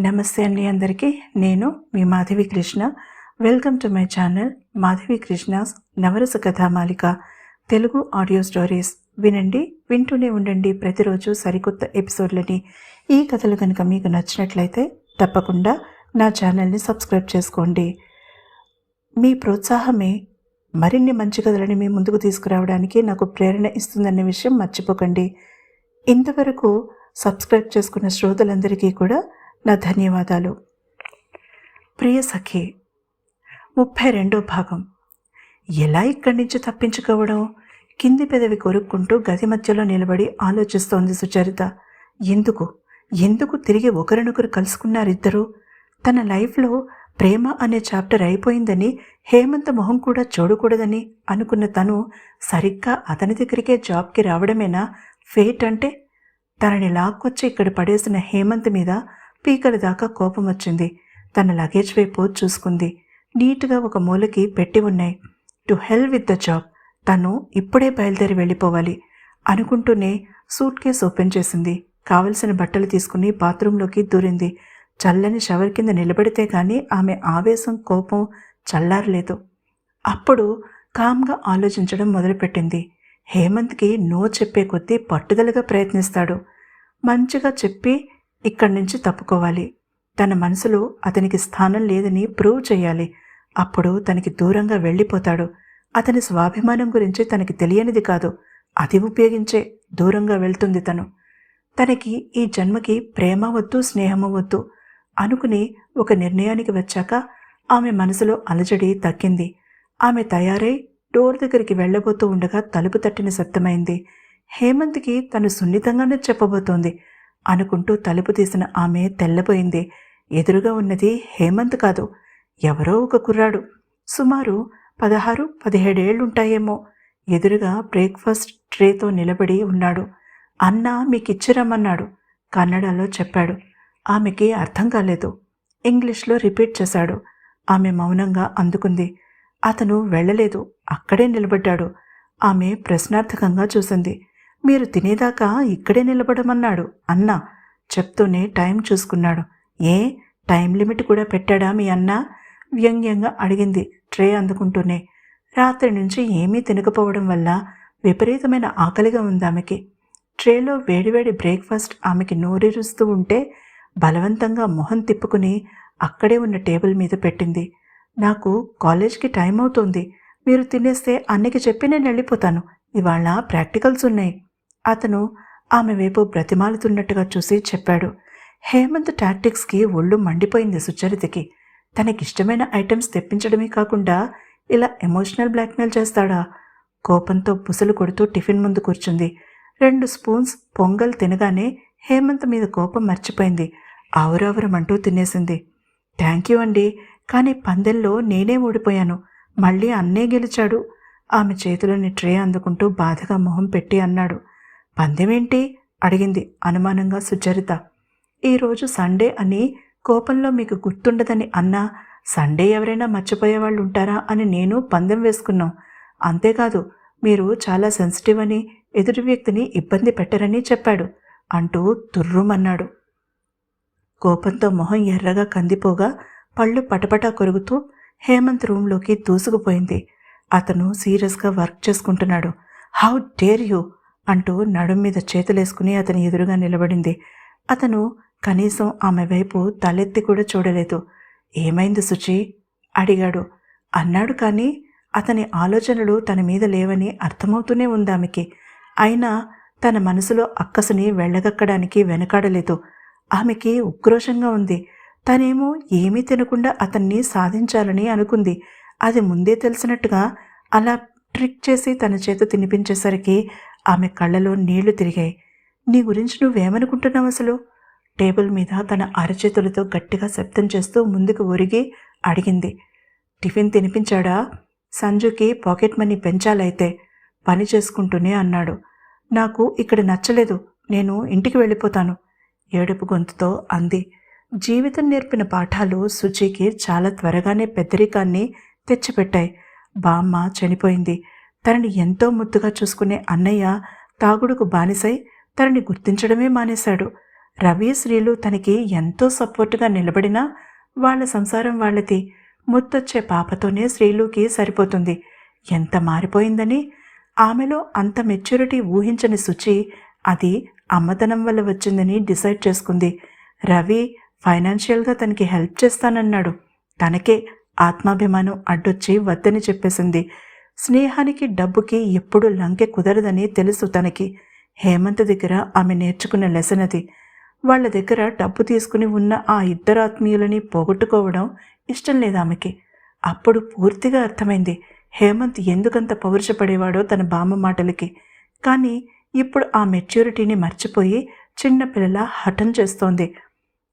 నమస్తే అండి అందరికీ. నేను మీ Madhavi Krishna. Welcome to my channel Madhavi Krishna's Navarasa Kathamalika Telugu audio stories వినండి వింటూనే ఉండండి. ప్రతిరోజు సరికొత్త ఎపిసోడ్లని. ఈ కథలు కనుక మీకు నచ్చినట్లయితే తప్పకుండా నా ఛానల్ని సబ్స్క్రైబ్ చేసుకోండి. మీ ప్రోత్సాహమే మరిన్ని మంచి కథలని మీ ముందుకు తీసుకురావడానికి నాకు ప్రేరణ ఇస్తుందనే విషయం మర్చిపోకండి. ఇంతవరకు సబ్స్క్రైబ్ చేసుకున్న శ్రోతలందరికీ కూడా నా ధన్యవాదాలు. ప్రియ సఖి ముప్పై రెండో భాగం. ఎలా ఇక్కడి నుంచి తప్పించుకోవడం? కింది పెదవి కొరుక్కుంటూ గది మధ్యలో నిలబడి ఆలోచిస్తోంది సుచరిత. ఎందుకు? ఎందుకు తిరిగి ఒకరినొకరు కలుసుకున్నారిద్దరూ? తన లైఫ్లో ప్రేమ అనే చాప్టర్ అయిపోయిందని హేమంత్ మొహం కూడా చూడకూడదని అనుకున్న తను సరిగ్గా అతని దగ్గరికే జాబ్కి రావడమేనా? ఫేట్ అంటే? తనని లాక్కొచ్చి ఇక్కడ పడేసిన హేమంత్ మీద పీకల దాకా కోపం వచ్చింది. తన లగేజ్ వైపు చూసుకుంది. నీట్గా ఒక మూలకి పెట్టి ఉన్నాయి. To hell with the job. తను ఇప్పుడే బయలుదేరి వెళ్ళిపోవాలి అనుకుంటూనే సూట్ కేస్ ఓపెన్ చేసింది. కావలసిన బట్టలు తీసుకుని బాత్రూంలోకి దూరింది. చల్లని షవర్ కింద నిలబడితే కానీ ఆమె ఆవేశం కోపం చల్లారలేదు. అప్పుడు కామ్గా ఆలోచించడం మొదలుపెట్టింది. హేమంత్కి నో చెప్పే కొద్దీ పట్టుదలగా ప్రయత్నిస్తాడు. మంచిగా చెప్పి ఇక్కడి నుంచి తప్పుకోవాలి. తన మనసులో అతనికి స్థానం లేదని ప్రూవ్ చేయాలి. అప్పుడు తనకి దూరంగా వెళ్ళిపోతాడు. అతని స్వాభిమానం గురించి తనకి తెలియనిది కాదు. అది ఉపయోగించే దూరంగా వెళ్తుంది తను. తనకి ఈ జన్మకి ప్రేమ వద్దు స్నేహము వద్దు అనుకుని ఒక నిర్ణయానికి వచ్చాక ఆమె మనసులో అలజడి తగ్గింది. ఆమె తయారై డోర్ దగ్గరికి వెళ్ళబోతూ ఉండగా తలుపు తట్టిన శబ్దమైంది. హేమంత్కి తను సున్నితంగానే చెప్పబోతోంది. అనుకుంటూ తలుపు తీసిన ఆమె తెల్లబోయింది. ఎదురుగా ఉన్నది హేమంత్ కాదు ఎవరో ఒక కుర్రాడు. సుమారు పదహారు పదిహేడేళ్ళుంటాయేమో. ఎదురుగా బ్రేక్ఫాస్ట్ ట్రేతో నిలబడి ఉన్నాడు. అన్న మీకిచ్చిరమ్మన్నాడు కన్నడలో చెప్పాడు. ఆమెకి అర్థం కాలేదు. ఇంగ్లీష్లో రిపీట్ చేశాడు. ఆమె మౌనంగా అందుకుంది. అతను వెళ్ళలేదు అక్కడే నిలబడ్డాడు ఆమె ప్రశ్నార్థకంగా చూసింది. మీరు తినేదాకా ఇక్కడే నిలబడమన్నాడు. అన్న చెప్తూనే టైం చూసుకున్నాడు. ఏ? టైం లిమిట్ కూడా పెట్టాడా మీ అన్న? వ్యంగ్యంగా అడిగింది ట్రే అందుకుంటూనే. రాత్రి నుంచి ఏమీ తినకపోవడం వల్ల విపరీతమైన ఆకలిగా ఉంది ఆమెకి. ట్రేలో వేడివేడి బ్రేక్ఫాస్ట్ ఆమెకి నోరిరుస్తూ ఉంటే బలవంతంగా మొహం తిప్పుకుని అక్కడే ఉన్న టేబుల్ మీద పెట్టింది. నాకు కాలేజ్కి టైం అవుతుంది. మీరు తినేస్తే అన్నకి చెప్పి నేను వెళ్ళిపోతాను. ఇవాళ ప్రాక్టికల్స్ ఉన్నాయి. అతను ఆమె వైపు బ్రతిమాలుతున్నట్టుగా చూసి చెప్పాడు. హేమంత్ టాక్టిక్స్కి ఒళ్ళు మండిపోయింది సుచరితకి. తనకిష్టమైన ఐటమ్స్ తెప్పించడమే కాకుండా ఇలా ఎమోషనల్ బ్లాక్మెయిల్ చేస్తాడా? కోపంతో బుసలు కొడుతూ టిఫిన్ ముందు కూర్చుంది. రెండు స్పూన్స్ పొంగల్ తినగానే హేమంత్ మీద కోపం మర్చిపోయింది. ఆవురావురమంటూ తినేసింది. థ్యాంక్ యూ అండి కానీ పందెల్లో నేనే ఓడిపోయాను మళ్ళీ అన్నే గెలిచాడు. ఆమె చేతిలోని ట్రే అందుకుంటూ బాధగా మొహం పెట్టి అన్నాడు. పందెమేంటి? అడిగింది అనుమానంగా సుచరిత. ఈరోజు సండే అని కోపంలో మీకు గుర్తుండదని అన్నా సండే ఎవరైనా మర్చిపోయేవాళ్ళు ఉంటారా అని నేను పందెం వేసుకున్నాం. అంతేకాదు మీరు చాలా సెన్సిటివ్ అని ఎదుటి వ్యక్తిని ఇబ్బంది పెట్టరని చెప్పాడు అంటూ తుర్రుమన్నాడు కోపంతో మొహం ఎర్రగా కందిపోగా పళ్ళు పటపటా కొరుగుతూ హేమంత్ రూంలోకి దూసుకుపోయింది. అతను సీరియస్గా వర్క్ చేసుకుంటున్నాడు. How dare you? అంటూ నడుం మీద చేతులేసుకుని అతని ఎదురుగా నిలబడింది. అతను కనీసం ఆమె వైపు తలెత్తి కూడా చూడలేదు. ఏమైంది శుచి అడిగాడు. అన్నాడు కానీ అతని ఆలోచనలు తన మీద లేవని అర్థమవుతూనే ఉంది ఆమెకి. అయినా తన మనసులో అక్కసుని వెళ్ళగక్కడానికి వెనకాడలేదు. ఆమెకి ఉక్రోషంగా ఉంది. తనేమో ఏమీ తినకుండా అతన్ని సాధించాలని అనుకుంది. అది ముందే తెలిసినట్టుగా అలా ట్రిక్ చేసి తన చేత తినిపించేసరికి ఆమె కళ్ళలో నీళ్ళు తిరిగాయి. నీ గురించి నువ్వేమనుకుంటున్నావు అసలు? టేబుల్ మీద తన అరచేతులతో గట్టిగా శబ్దం చేస్తూ ముందుకు ఒరిగి అడిగింది. టిఫిన్ తినిపించాడా? సంజుకి పాకెట్ మనీ పెంచాలైతే పని చేసుకుంటూనే అన్నాడు. నాకు ఇక్కడ నచ్చలేదు. నేను ఇంటికి వెళ్ళిపోతాను. ఏడుపు గొంతుతో అంది. జీవితం నేర్పిన పాఠాలు సుచికి చాలా త్వరగానే పెద్దరికాన్ని తెచ్చిపెట్టాయి. బామ్మ చనిపోయింది. తనని ఎంతో ముద్దుగా చూసుకునే అన్నయ్య తాగుడుకు బానిసై తనని గుర్తించడమే మానేశాడు. రవి శ్రీలు తనకి ఎంతో సపోర్టుగా నిలబడినా వాళ్ళ సంసారం వాళ్ళది. ముత్తొచ్చే పాపతోనే శ్రీలుకి సరిపోతుంది. ఎంత మారిపోయిందని? ఆమెలో అంత మెచ్యూరిటీ ఊహించని శుచి అది అమ్మతనం వల్ల వచ్చిందని డిసైడ్ చేసుకుంది. రవి ఫైనాన్షియల్గా తనకి హెల్ప్ చేస్తానన్నాడు. తనకే ఆత్మాభిమానం అడ్డొచ్చి వద్దని చెప్పేసింది. స్నేహానికి డబ్బుకి ఎప్పుడు లంకె కుదరదని తెలుసు తనకి. హేమంత్ దగ్గర ఆమె నేర్చుకున్న లెసన్ అది వాళ్ళ దగ్గర డబ్బు తీసుకుని ఉన్న ఆ ఇద్దరు ఆత్మీయులని పోగొట్టుకోవడం ఇష్టం లేదు ఆమెకి. అప్పుడు పూర్తిగా అర్థమైంది. హేమంత్ ఎందుకంత పౌరుషపడేవాడో తన బామ్మ మాటలకి. కానీ ఇప్పుడు ఆ మెచ్యూరిటీని మర్చిపోయి చిన్నపిల్లల హఠం చేస్తోంది.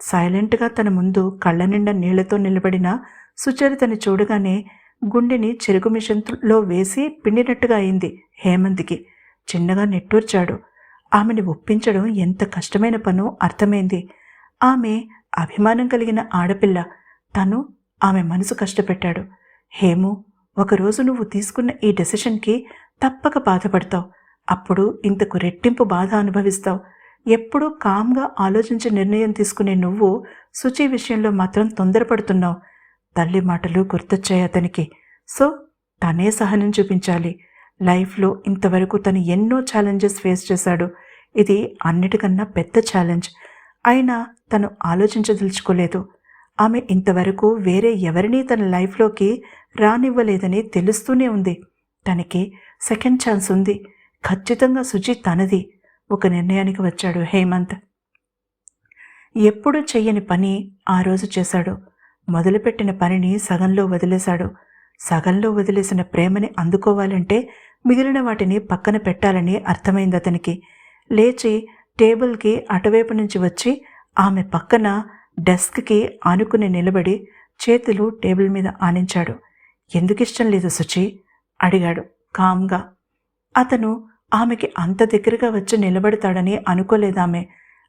సైలెంట్గా తన ముందు కళ్ళ నిండా నీళ్ళతో నిలబడిన సుచరితని చూడగానే గుండెని చెరుకు మిషన్లో వేసి పిండినట్టుగా అయింది హేమంత్కి. చిన్నగా నెట్టూర్చాడు. ఆమెని ఒప్పించడం ఎంత కష్టమైన పనో అర్థమైంది. ఆమె అభిమానం కలిగిన ఆడపిల్ల. తను ఆమె మనసు కష్టపెట్టాడు. హేము ఒకరోజు నువ్వు తీసుకున్న ఈ డెసిషన్కి తప్పక బాధపడతావు. అప్పుడు ఇంతకు రెట్టింపు బాధ అనుభవిస్తావు. ఎప్పుడూ కామ్గా ఆలోచించి నిర్ణయం తీసుకునే నువ్వు శుచి విషయంలో మాత్రం తొందరపడుతున్నావు. తల్లి మాటలు గుర్తొచ్చాయి అతనికి. సో తనే సహనం చూపించాలి. లైఫ్లో ఇంతవరకు తను ఎన్నో ఛాలెంజెస్ ఫేస్ చేశాడు. ఇది అన్నిటికన్నా పెద్ద ఛాలెంజ్. అయినా తను ఆలోచించదలుచుకోలేదు. ఆమె ఇంతవరకు వేరే ఎవరినీ తన లైఫ్లోకి రానివ్వలేదని తెలుస్తూనే ఉంది. తనకి సెకండ్ ఛాన్స్ ఉంది. ఖచ్చితంగా సుజి తనది. ఒక నిర్ణయానికి వచ్చాడు హేమంత్. ఎప్పుడూ చెయ్యని పని ఆ రోజు చేశాడు. మొదలుపెట్టిన పనిని సగంలో వదిలేశాడు. సగంలో వదిలేసిన ప్రేమని అందుకోవాలంటే మిగిలిన వాటిని పక్కన పెట్టాలని అర్థమైంది అతనికి. లేచి టేబుల్కి అటువైపు నుంచి వచ్చి ఆమె పక్కన డెస్క్కి ఆనుకుని నిలబడి చేతులు టేబుల్ మీద ఆనించాడు. ఎందుకిష్టం లేదు శుచి అడిగాడు కామ్గా. అతను ఆమెకి అంత దగ్గరగా వచ్చి నిలబడతాడని అనుకోలేదామె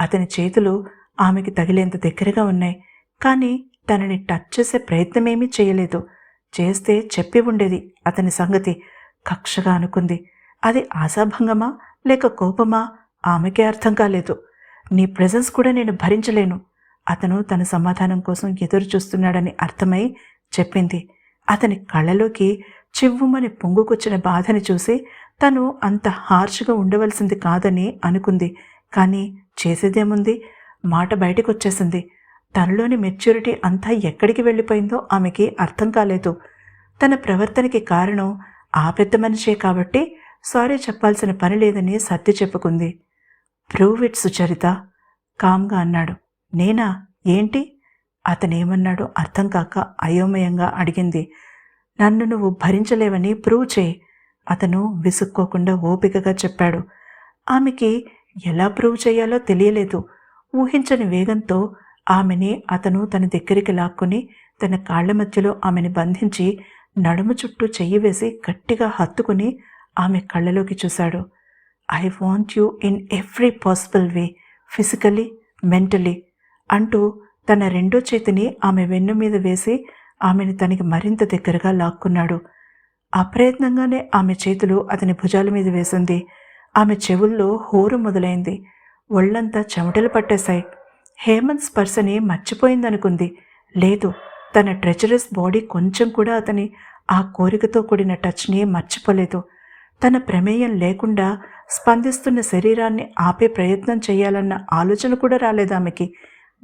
అతని చేతులు ఆమెకి తగిలేంత దగ్గరగా ఉన్నాయి. కానీ తనని టచ్ చేసే ప్రయత్నమేమీ చేయలేదు. చేస్తే చెప్పి ఉండేది అతని సంగతి. కక్షగా అనుకుంది. అది ఆశాభంగమా లేక కోపమా? ఆమెకే అర్థం కాలేదు. నీ ప్రెజెన్స్ కూడా నేను భరించలేను. అతను తన సమాధానం కోసం ఎదురు చూస్తున్నాడని అర్థమై చెప్పింది. అతని కళ్ళలోకి చివ్వుమని పొంగుకొచ్చిన బాధని చూసి తను అంత హార్ష్గా ఉండవలసింది కాదని అనుకుంది. కానీ చేసేదేముంది? మాట బయటకు వచ్చేసింది తనలోని మెచ్యూరిటీ అంతా ఎక్కడికి వెళ్ళిపోయిందో ఆమెకి అర్థం కాలేదు. తన ప్రవర్తనకి కారణం ఆ పెద్ద మనిషే కాబట్టి సారీ చెప్పాల్సిన పని లేదని సర్ది చెప్పుకుంది. ప్రూవ్ ఇట్ సుచరిత కామ్గా అన్నాడు. నేనా? ఏంటి? అతనేమన్నాడో అర్థం కాక అయోమయంగా అడిగింది. నన్ను నువ్వు భరించలేవని ప్రూవ్ చేయి అతను విసుక్కోకుండా ఓపికగా చెప్పాడు. ఆమెకి ఎలా ప్రూవ్ చేయాలో తెలియలేదు. ఊహించని వేగంతో ఆమెని అతను తన దగ్గరికి లాక్కుని తన కాళ్ళ మధ్యలో ఆమెని బంధించి నడుము చుట్టూ చెయ్యి వేసి గట్టిగా హత్తుకుని ఆమె కళ్ళలోకి చూశాడు. I want you in every possible way physically mentally అంటూ తన రెండో చేతిని ఆమె వెన్ను మీద వేసి ఆమెను తనకి మరింత దగ్గరగా లాక్కున్నాడు. అప్రయత్నంగానే ఆమె చేతులు అతని భుజాల మీద వేసింది. ఆమె చెవుల్లో హోరు మొదలైంది. ఒళ్ళంతా చెమటలు పట్టేశాయి. హేమంత్ స్పర్శని మర్చిపోయిందనుకుంది. లేదు తన ట్రెచరస్ బాడీ కొంచెం కూడా అతని ఆ కోరికతో కూడిన టచ్ని మర్చిపోలేదు. తన ప్రమేయం లేకుండా స్పందిస్తున్న శరీరాన్ని ఆపే ప్రయత్నం చేయాలన్న ఆలోచన కూడా రాలేదు ఆమెకి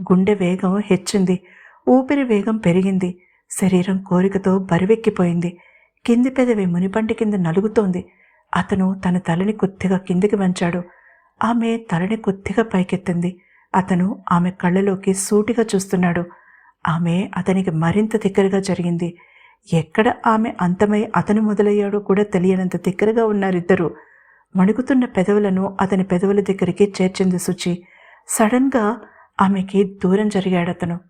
గుండె వేగం హెచ్చింది. ఊపిరి వేగం పెరిగింది. శరీరం కోరికతో బరువెక్కిపోయింది. కింది పెదవి మునిపంటి కింద నలుగుతోంది. అతను తన తలని కొద్దిగా కిందికి వంచాడు. ఆమె తలని కొద్దిగా పైకెత్తింది. అతను ఆమె కళ్ళలోకి సూటిగా చూస్తున్నాడు. ఆమె అతనికి మరింత దగ్గరగా జరిగింది. ఎక్కడ ఆమె అంతమై అతను మొదలయ్యాడో కూడా తెలియనంత దగ్గరగా ఉన్నారిద్దరూ. వణుకుతున్న పెదవులను అతని పెదవుల దగ్గరికి చేర్చింది శుచి సడన్గా ఆమెకి దూరం జరిగాడతను.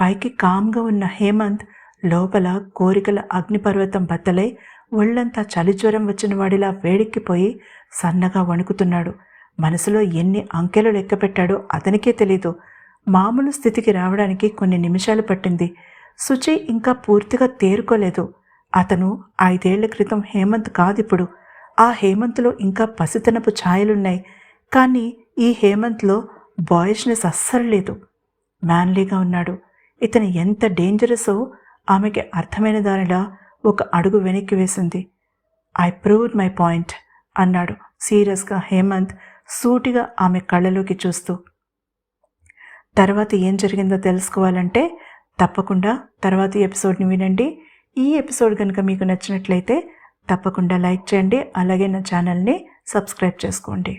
పైకి కామ్గా ఉన్న హేమంత్ లోపల కోరికల అగ్నిపర్వతం బద్దలై ఒళ్ళంతా చలిజ్వరం వచ్చిన వాడిలా వేడెక్కిపోయి సన్నగా వణుకుతున్నాడు. మనసులో ఎన్ని అంకెలు లెక్కపెట్టాడో అతనికే తెలీదు. మామూలు స్థితికి రావడానికి కొన్ని నిమిషాలు పట్టింది. సుచి ఇంకా పూర్తిగా తేరుకోలేదు. అతను ఐదేళ్ళ క్రితం హేమంత్ కాదిప్పుడు. ఆ హేమంత్లో ఇంకా పసితనపు ఛాయలున్నాయి. కానీ ఈ హేమంత్లో బాయిష్నెస్ అస్సలు లేదు. మ్యాన్లీగా ఉన్నాడు. ఇతను ఎంత డేంజరసో ఆమెకి అర్థమైన దానిలా ఒక అడుగు వెనక్కి వేసింది. ఐ ప్రూవ్ మై పాయింట్ అన్నాడు సీరియస్గా హేమంత్ సూటిగా ఆమె కళ్ళలోకి చూస్తూ తర్వాత ఏం జరిగిందో తెలుసుకోవాలంటే తప్పకుండా తర్వాతి ఎపిసోడ్ని వినండి. ఈ ఎపిసోడ్ కనుక మీకు నచ్చినట్లయితే తప్పకుండా లైక్ చేయండి. అలాగే నా ఛానల్ని సబ్స్క్రైబ్ చేసుకోండి.